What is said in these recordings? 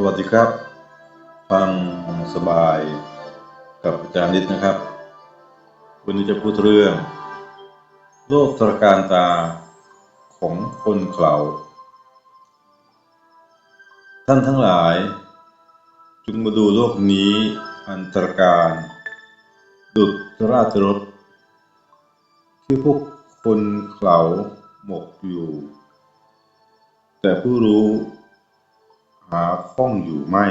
สวัสดีครับ ฟังสบายกับอาจารย์นิดนะครับ วันนี้จะพูดเรื่องโรคตรการตาของคนเขลาท่านทั้งหลายจงมาดูโลกนี้อันตรการ ดุจราชรถ ที่พวกคนเขลาหมกอยู่ แต่ผู้รู้ หาข้องอยู่ไม่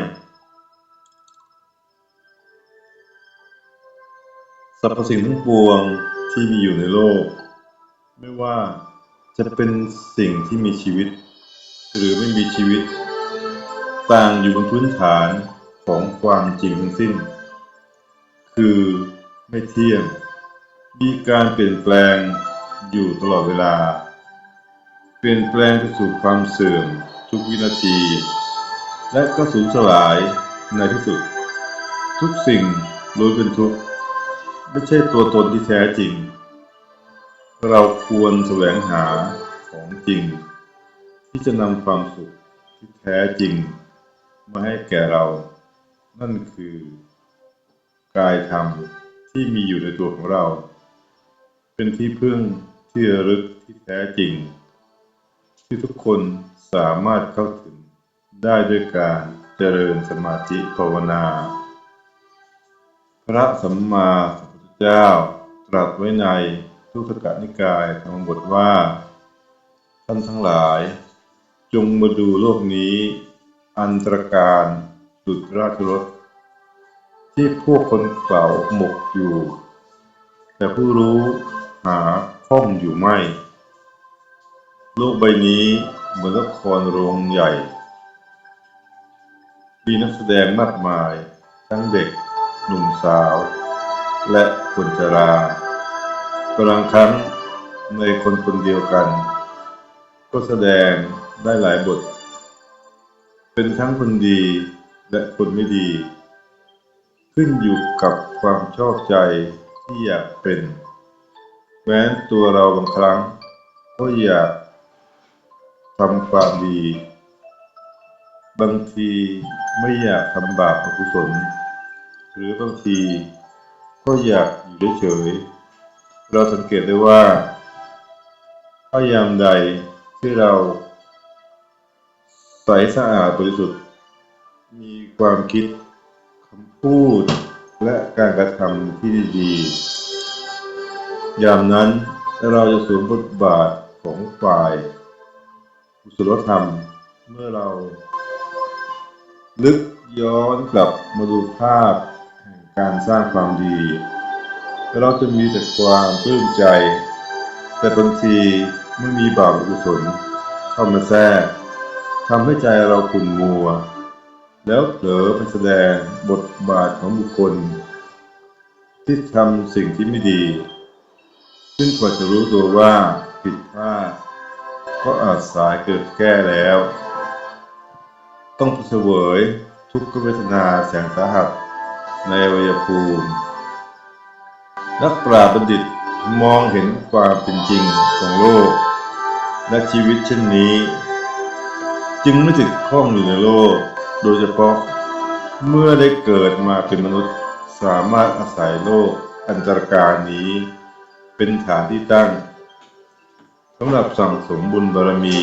สรรพสิ่งทั้งปวงที่มีอยู่ในโลก ไม่ว่าจะเป็นสิ่งที่มีชีวิต หรือไม่มีชีวิต ต่างอยู่บนพื้นฐานของความจริงทั้งสิ้น คือไม่เที่ยง มีการเปลี่ยนแปลงอยู่ตลอดเวลา เปลี่ยนแปลงไปสู่ความเสื่อมทุกวินาที และก็สูญสลายในที่สุด ทุกสิ่งล้วนเป็นทุกข์ไม่ใช่ตัวตนที่แท้จริง เราควรแสวงหาของจริง ที่จะนำความสุขที่แท้จริง มาให้แก่เรา นั่นคือกายธรรมที่มีอยู่ในตัวของเรา เป็นที่พึ่งที่ระลึกที่แท้จริง ที่ทุกคนสามารถเข้าถึง ได้ด้วยการเจริญสมาธิภาวนา พระสัมมาสัมพุทธเจ้าตรัสไว้ในทุตกนิกายธรรมบทว่า ท่านทั้งหลาย จงมาดูโลกนี้ อันตรการดุจราชรถที่พวกคนเก่าหมกอยู่ แต่ผู้รู้หาข้องอยู่ไม่ โลกใบนี้เหมือนละครโรงใหญ่ มีนักแสดงมากมาย ทั้งเด็ก หนุ่มสาว และคนชรากำลังครั้งในคนคนเดียวกัน ก็แสดงได้หลายบท เป็นทั้งคนดีและคนไม่ดี ขึ้นอยู่กับความชอบใจที่อยากเป็น แม้ตัวเราบางครั้งก็อยากทำความดี บางทีไม่อยากทำบาปอกุศล หรือบางทีก็อยากอยู่เฉยๆเราสังเกตได้ว่าพยายามใดที่เราใสสะอาดบริสุทธิ์ มีความคิดคำพูดและการกระทำที่ดียามนั้นเราจะสวมบทบาทของฝ่ายกุศลธรรมเมื่อเรา ลึกย้อนกลับมาดูภาพแห่งการสร้างความดี เราจะมีแต่ความปลื้มใจ แต่บางทีไม่มีบาปอกุศลเข้ามาแทรกทำให้ใจเราขุ่นมัว แล้วเผลอไปแสดงบทบาทของบุคคล ที่ทำสิ่งที่ไม่ดี ซึ่งกว่าจะรู้ตัวว่าผิดพลาดก็อาจสายเกิดแก้แล้ว ต้องเสวยทุกขเวทนาแสนสาหัสในอวัยภูมิ นักปราชญ์บัณฑิตมองเห็นความเป็นจริงของโลก และชีวิตเช่นนี้ จึงไม่ติดข้องอยู่ในโลก โดยเฉพาะเมื่อได้เกิดมาเป็นมนุษย์สามารถอาศัยโลกอันตรการนี้ เป็นฐานที่ตั้งสำหรับสั่งสมบุญบารมี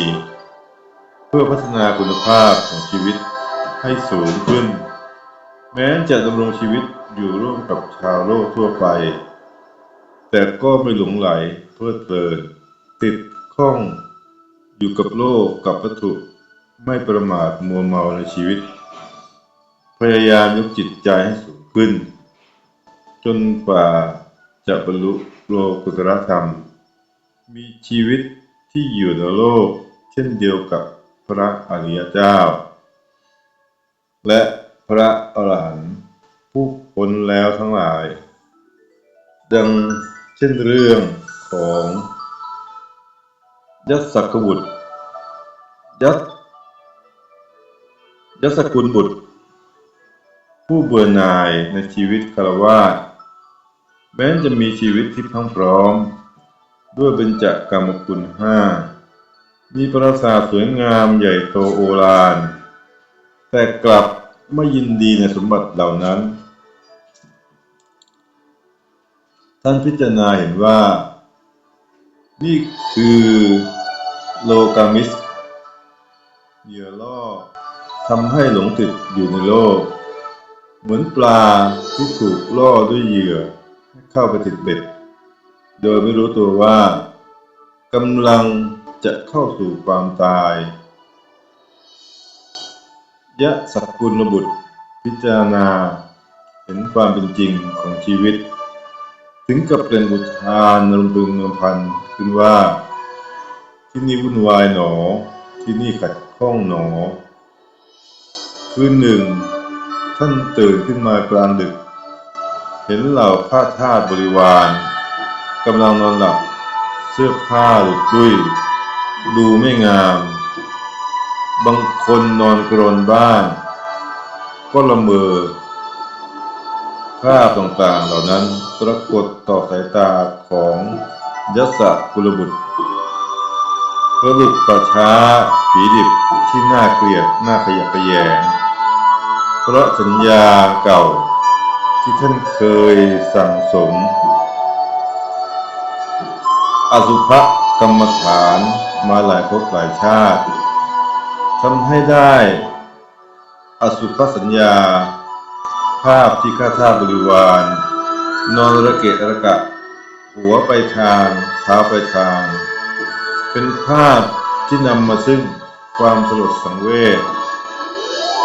พื่อพัฒนาคุณภาพของชีวิตให้สูงขึ้น แม้จะดำรงชีวิตอยู่ร่วมกับชาวโลกทั่วไป แต่ก็ไม่หลงไหลเพลิดเพลินติดข้องอยู่กับโลกกับวัตถุไม่ประมาทมัวเมาในชีวิต พยายามยกจิตใจให้สูงขึ้น จนกว่าจะบรรลุโลกุตรธรรม มีชีวิตที่อยู่ในโลก เช่นเดียวกับ พระอริยเจ้า และพระอรหันต์ผู้พ้นแล้วทั้งหลาย ดังเช่นเรื่องของยัสสกบุตรยัสยัสกุลบุตร ผู้เบื่อหน่ายในชีวิตคารวาสแม้จะมีชีวิตที่พรังพร้อม ด้วยเบญจกรรมคุณห้า มีปราสาทสวยงามใหญ่โตโอฬารแต่กลับไม่ยินดีในสมบัติเหล่านั้น ท่านพิจารณาเห็นว่า นี่คือโลกามิสเหยื่อล่อทำให้หลงติดอยู่ในโลก เหมือนปลาที่ถูกล่อด้วยเหยื่อให้เข้าไปติดเบ็ด โดยไม่รู้ตัวว่ากำลัง จะเข้าสู่ความตาย ยะสักกุลบุตร พิจารณา เห็นความเป็นจริงของชีวิต ถึงกับเป็นอุทานรำพึงรำพันขึ้นว่า ที่นี่วุ่นวายหนอ ที่นี่ขัดข้องหนอ คืนหนึ่ง ท่านตื่นขึ้นมากลางดึก เห็นเหล่าข้าทาสบริวารกำลังนอนหลับ เสื้อผ้าหลุดดุย ดูไม่งาม บางคนนอนกรนบ้างก็ละเมอภาพต่างๆเหล่านั้นปรากฏต่อสายตาของยศกุลบุตรกระลุกประช้าผีดิบที่น่าเกลียดน่าขยะแขยง เพราะสัญญาเก่าที่ท่านเคยสั่งสม อสุภกรรมฐาน มาหลายภพหลายชาติทำให้ได้ อสุภสัญญา ภาพที่ข้าทาบริวาร นอนระเกะระกะ หัวไปทางเท้าไปทาง เป็นภาพที่นำมาซึ่งความสลดสังเวช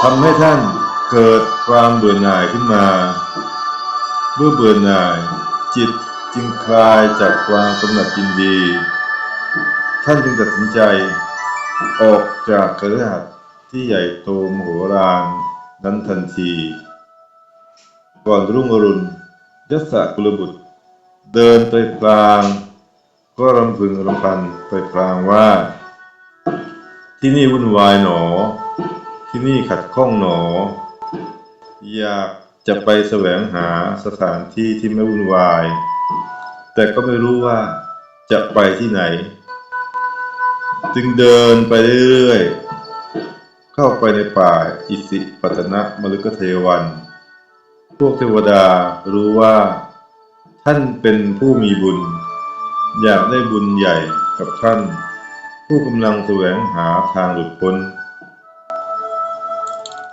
ทำให้ท่านเกิดความเบื่อหน่ายขึ้นมาเมื่อเบื่อหน่าย จิตจึงคลายจากความกำหนัดยินดี ท่านจึงตัดสินใจ ออกจากกระหัสที่ใหญ่โตมโหฬารนั้นทันที ก่อนรุ่งอรุณยศกุลบุตร เดินไปกลาง ก็รำพึงรำพันไปกลางว่า ที่นี่วุ่นวายหนอ ที่นี่ขัดข้องหนอ อยากจะไปแสวงหาสถานที่ที่ไม่วุ่นวาย แต่ก็ไม่รู้ว่าจะไปที่ไหน จึงเดินไปเรื่อยๆ เข้าไปในป่าอิสิปตนะมฤคเทวัน พวกเทวดารู้ว่า ท่านเป็นผู้มีบุญ อยากได้บุญใหญ่กับท่าน ผู้กำลังแสวงหาทางหลุดพ้น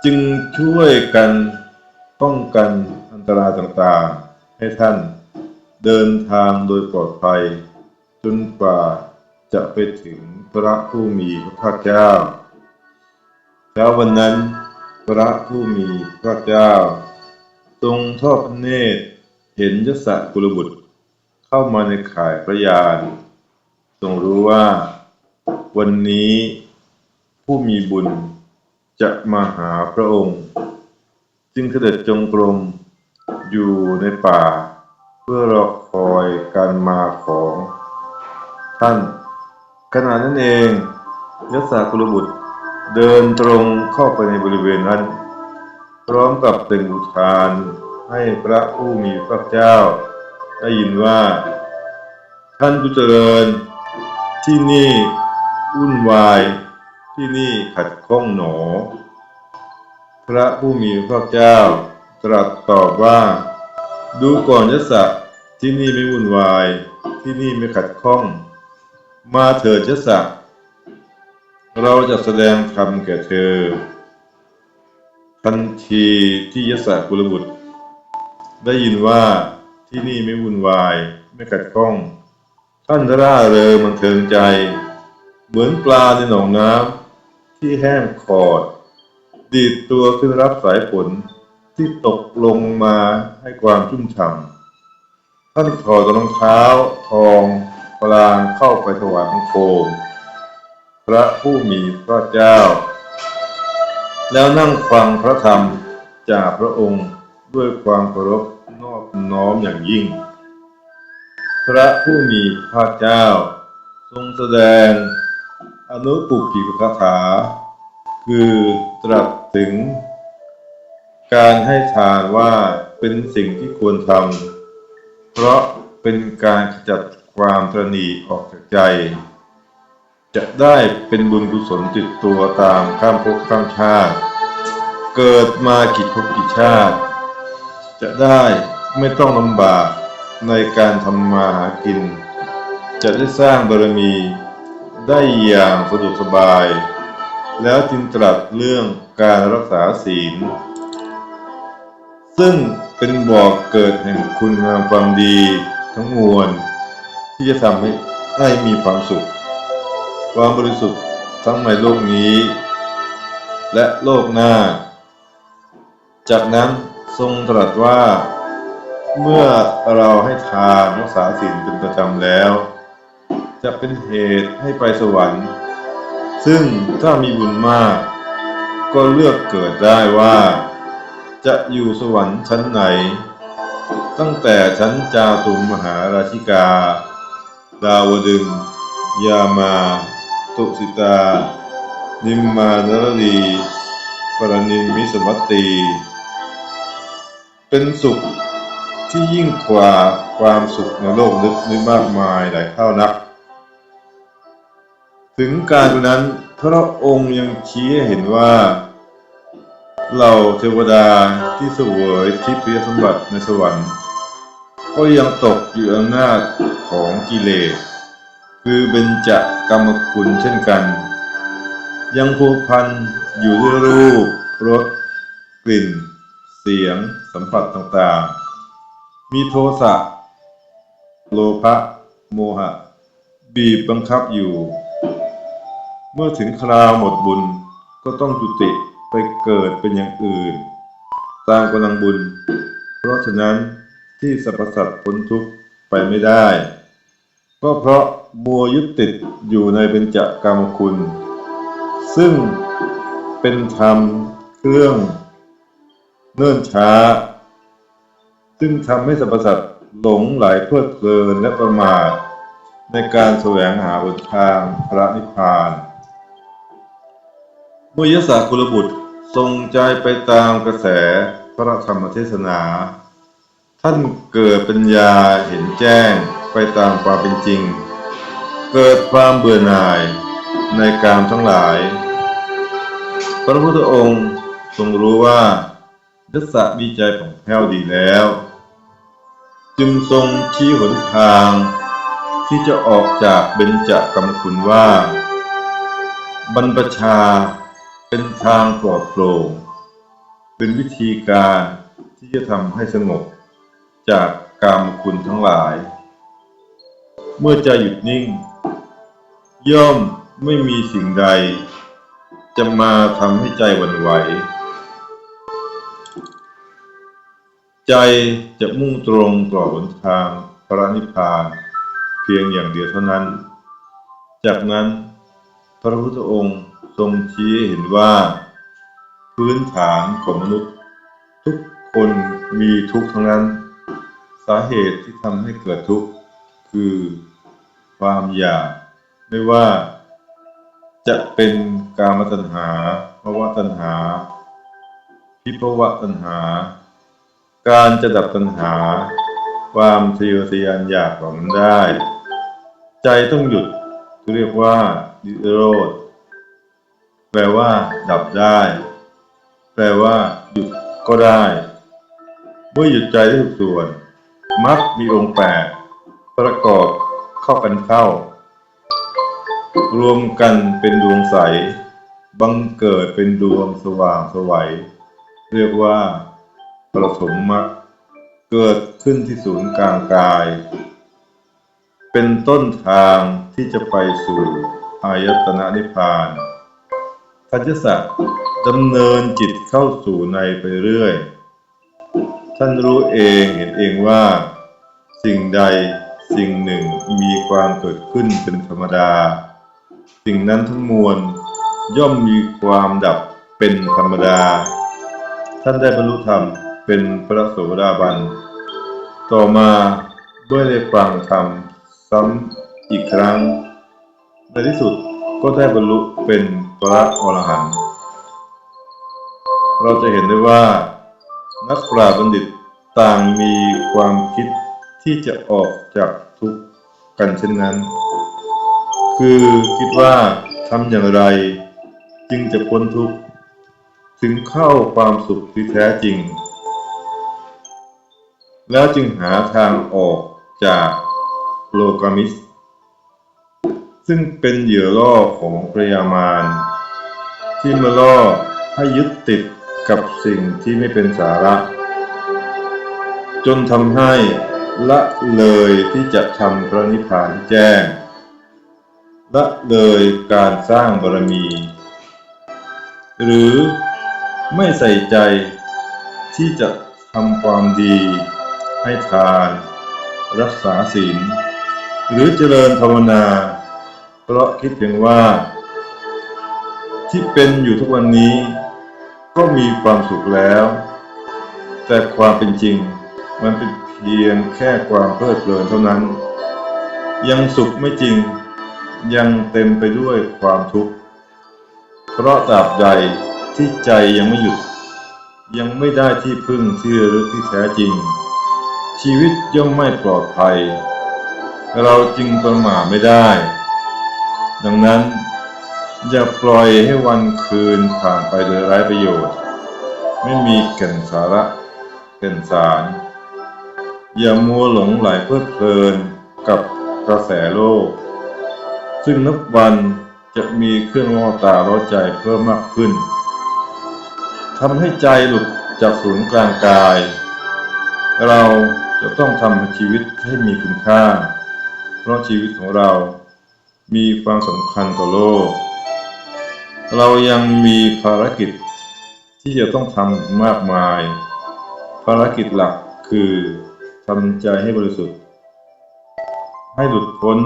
จึงช่วยกันป้องกันอันตรายต่างๆ ให้ท่านเดินทางโดยปลอดภัย จนกว่า จะไปถึงพระผู้มีพระเจ้า แล้ววันนั้นพระผู้มีพระเจ้า ทรงทอดพเนตรเห็นยศกุลบุตร เข้ามาในข่ายพระยานทรงรู้ว่า วันนี้ผู้มีบุญจะมาหาพระองค์ จึงเสด็จจงกรมอยู่ในป่า เพื่อรอคอยการมาของท่าน ขณะนั้นเองยศกุลบุตรเดินตรงเข้าไปในบริเวณนั้น พร้อมกับเป็นอุทานให้พระผู้มีพระเจ้า ได้ยินว่า ท่านผู้เจริญ ที่นี่วุ่นวายที่นี่ขัดข้องหนอ พระผู้มีพระเจ้า ตรัสตอบว่า ดูก่อนยศที่นี่ไม่วุ่นวาย ที่นี่ไม่ขัดข้อง มาเถิดยศะเราจะแสดงธรรมแก่เธอ ทันทีที่ยศกุลบุตร ได้ยินว่าที่นี่ไม่วุ่นวาย ไม่ขัดข้อง ท่านร่าเริงมันเทิงใจ เหมือนปลาในหนองน้ำที่แห้งขอด ดีดตัวขึ้นรับสายฝนที่ตกลงมาให้ความชุ่มฉ่ำท่านถอดรองเท้าทอง ปรางเข้าไปถวายบังคม พระผู้มีพระเจ้า แล้วนั่งฟังพระธรรมจากพระองค์ด้วยความเคารพนอบน้อมอย่างยิ่ง พระผู้มีพระเจ้า ทรงแสดงอนุปุกิกคาถา คือตรัสถึง การให้ทานว่าเป็นสิ่งที่ควรทำเพราะเป็นการขจัด ความตรณีออกจากใจ จะได้เป็นบุญกุศลติดตัวตามข้ามภพข้ามชาติ เกิดมากี่ภพกี่ชาติ จะได้ไม่ต้องลำบากในการทำมาหากิน จะได้สร้างบารมีได้อย่างสะดวกสบาย แล้วจึงตรัสเรื่องการรักษาศีล ซึ่งเป็นบ่อกเกิดแห่งคุณงามความดีทั้งมวล ที่จะทำให้ให้มีความสุข ความบริสุทธิ์ทั้งในโลกนี้ และโลกหน้า จากนั้นทรงตรัสว่า เมื่อเราให้ทานรักษาศีลเป็นประจำแล้ว จะเป็นเหตุให้ไปสวรรค์ ซึ่งถ้ามีบุญมาก ก็เลือกเกิดได้ว่า จะอยู่สวรรค์ชั้นไหน ตั้งแต่ชั้นจาตุมมหาราชิกา ดาวดึง ยามา ตุสิตา นิมมานรดี ปรนิมิสมัตตี เป็นสุขที่ยิ่งกว่าความสุขในโลกลึกนี้มากมายหลายเท่านัก ถึงการนั้นพระองค์ยังชี้ให้เห็นว่าเหล่าเทวดาที่เสวยทิพยสมบัติในสวรรค์ ก็ยังตกอยู่อำนาจ ของกิเลส คือเบญจกรรมคุณเช่นกัน ยังผูกพันอยู่ด้วยรูปรสกลิ่น เสียง สัมผัสต่างๆ มีโทสะโลภะโมหะ บีบบังคับอยู่ เมื่อถึงคราวหมดบุญก็ต้องจุติไปเกิดเป็นอย่างอื่น ตามกำลังบุญ เพราะฉะนั้นที่สรรพสัตว์พ้นทุกข์ไปไม่ได้ ก็เพราะมัวยึดติดอยู่ในเบญจกรรมคุณ ซึ่งเป็นธรรมเครื่องเนิ่นช้า ซึ่งทำให้สรรพสัตว์หลงไหลเพลิดเพลินและประมาทในการแสวงหาหนทางพระนิพพานเมื่อยศกุลบุตรทรงใจไปตามกระแสพระธรรมเทศนา ท่านเกิดปัญญาเห็นแจ้ง ไปตามความเป็นจริง เกิดความเบื่อหน่ายในกามทั้งหลาย พระพุทธองค์ทรงรู้ว่ายศมีใจของแผ้วดีแล้ว จึงทรงชี้หนทางที่จะออกจากเบญจกรรมคุณว่า บรรพชาเป็นทางปลอดโปร่งเป็นวิธีการที่จะทำให้สงบจากกามคุณทั้งหลาย เมื่อใจหยุดนิ่ง ย่อมไม่มีสิ่งใด จะมาทำให้ใจหวั่นไหว ใจจะมุ่งตรงต่อหนทางพระนิพพานเพียงอย่างเดียวเท่านั้น จากนั้นพระพุทธองค์ทรงชี้เห็นว่า พื้นฐานของมนุษย์ ทุกคนมีทุกข์ทั้งนั้น สาเหตุที่ทำให้เกิดทุกข์ คือ ความอยาก ไม่ว่า จะเป็นกามตัณหาภาวะตัณหาพิภวะตัณหา การจะดับตัณหา ความทะเยอทะยานอยากเหล่านั้นได้ ใจต้องหยุดที่เรียกว่านิโรธแปลว่า ดับได้ แปลว่า หยุดก็ได้ เมื่อหยุดใจได้ทุกส่วนมักมีองค์แปดประกอบ เข้ากันเข้า รวมกันเป็นดวงใส บังเกิดเป็นดวงสว่างสวัย เรียกว่าประถมมรรคเกิดขึ้นที่ศูนย์กลางกาย เป็นต้นทางที่จะไปสู่อายตนะนิพพานทัศสัตว์ดำเนินจิตเข้าสู่ในไปเรื่อย ท่านรู้เองเห็นเองว่า สิ่งใด สิ่งหนึ่งมีความเกิดขึ้นเป็นธรรมดา สิ่งนั้นทั้งมวล ย่อมมีความดับเป็นธรรมดา ท่านได้บรรลุธรรมเป็นพระโสดาบัน ต่อมาเมื่ได้ฟังธรรมซ้ำอีกครั้ง ในที่สุดก็ได้บรรลุเป็นพระอรหันต์เราจะเห็นได้ว่า นักปราบัณฑิตต่างมีความคิด ที่จะออกจากทุกข์กันเช่นนั้น คือคิดว่าทำอย่างไรจึงจะพ้นทุกข์ถึงเข้าความสุขที่แท้จริง แล้วจึงหาทางออกจากโลกามิส ซึ่งเป็นเหยื่อล่อของพระยามารที่มาล่อให้ยึดติดกับสิ่งที่ไม่เป็นสาระ จนทำให้ ละเลยที่จะทำพระนิพพานแจ้ง ละเลยการสร้างบารมี หรือไม่ใส่ใจที่จะทำความดี ให้ทาน รักษาศีลหรือเจริญภาวนา เพราะคิดเพียงว่า ที่เป็นอยู่ทุกวันนี้ ก็มีความสุขแล้ว แต่ความเป็นจริงมันเป็น เพียงแค่ความเพลิดเพลินเท่านั้น ยังสุขไม่จริงยังเต็มไปด้วยความทุกข์ เพราะตราบใดที่ใจยังไม่หยุด ยังไม่ได้ที่พึ่งที่ระลึกที่แท้จริง ชีวิตย่อมไม่ปลอดภัย เราจึงประมาทไม่ได้ ดังนั้น อย่าปล่อยให้วันคืนผ่านไปโดยไร้ประโยชน์ ไม่มีแก่นสาระแก่นสาร อย่ามัวหลงไหลเพลิดเพลินกับกระแสโลก ซึ่งนับวันจะมีเครื่องล่อตาล่อใจเพิ่มมากขึ้นทำให้ใจหลุดจากศูนย์กลางกาย เราจะต้องทำชีวิตให้มีคุณค่า เพราะชีวิตของเรามีความสำคัญต่อโลก เรายังมีภารกิจที่จะต้องทำมากมาย ภารกิจหลักคือ ทำใจให้บริสุทธิ์ ให้หลุดพ้น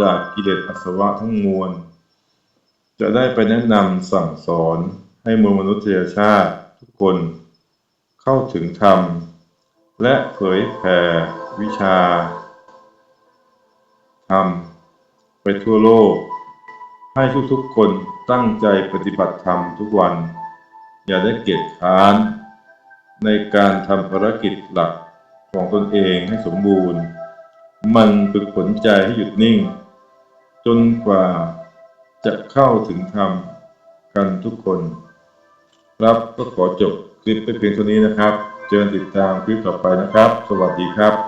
จากกิเลสอาสวะทั้งมวล จะได้ไปแนะนำสั่งสอนให้มวลมนุษยชาติทุกคนเข้าถึงธรรม และเผยแผ่วิชา ธรรม ไปทั่วโลก ให้ทุกๆคนตั้งใจปฏิบัติธรรมทุกวัน อย่าได้เกียจค้านในการทำภารกิจหลัก ของตนเองให้สมบูรณ์ มันฝึกฝนใจให้หยุดนิ่ง จนกว่าจะเข้าถึงธรรมกันทุกคน ครับก็ขอจบคลิปไปเพียงเท่านี้นะครับ เจอติดตามคลิปต่อไปนะครับ สวัสดีครับ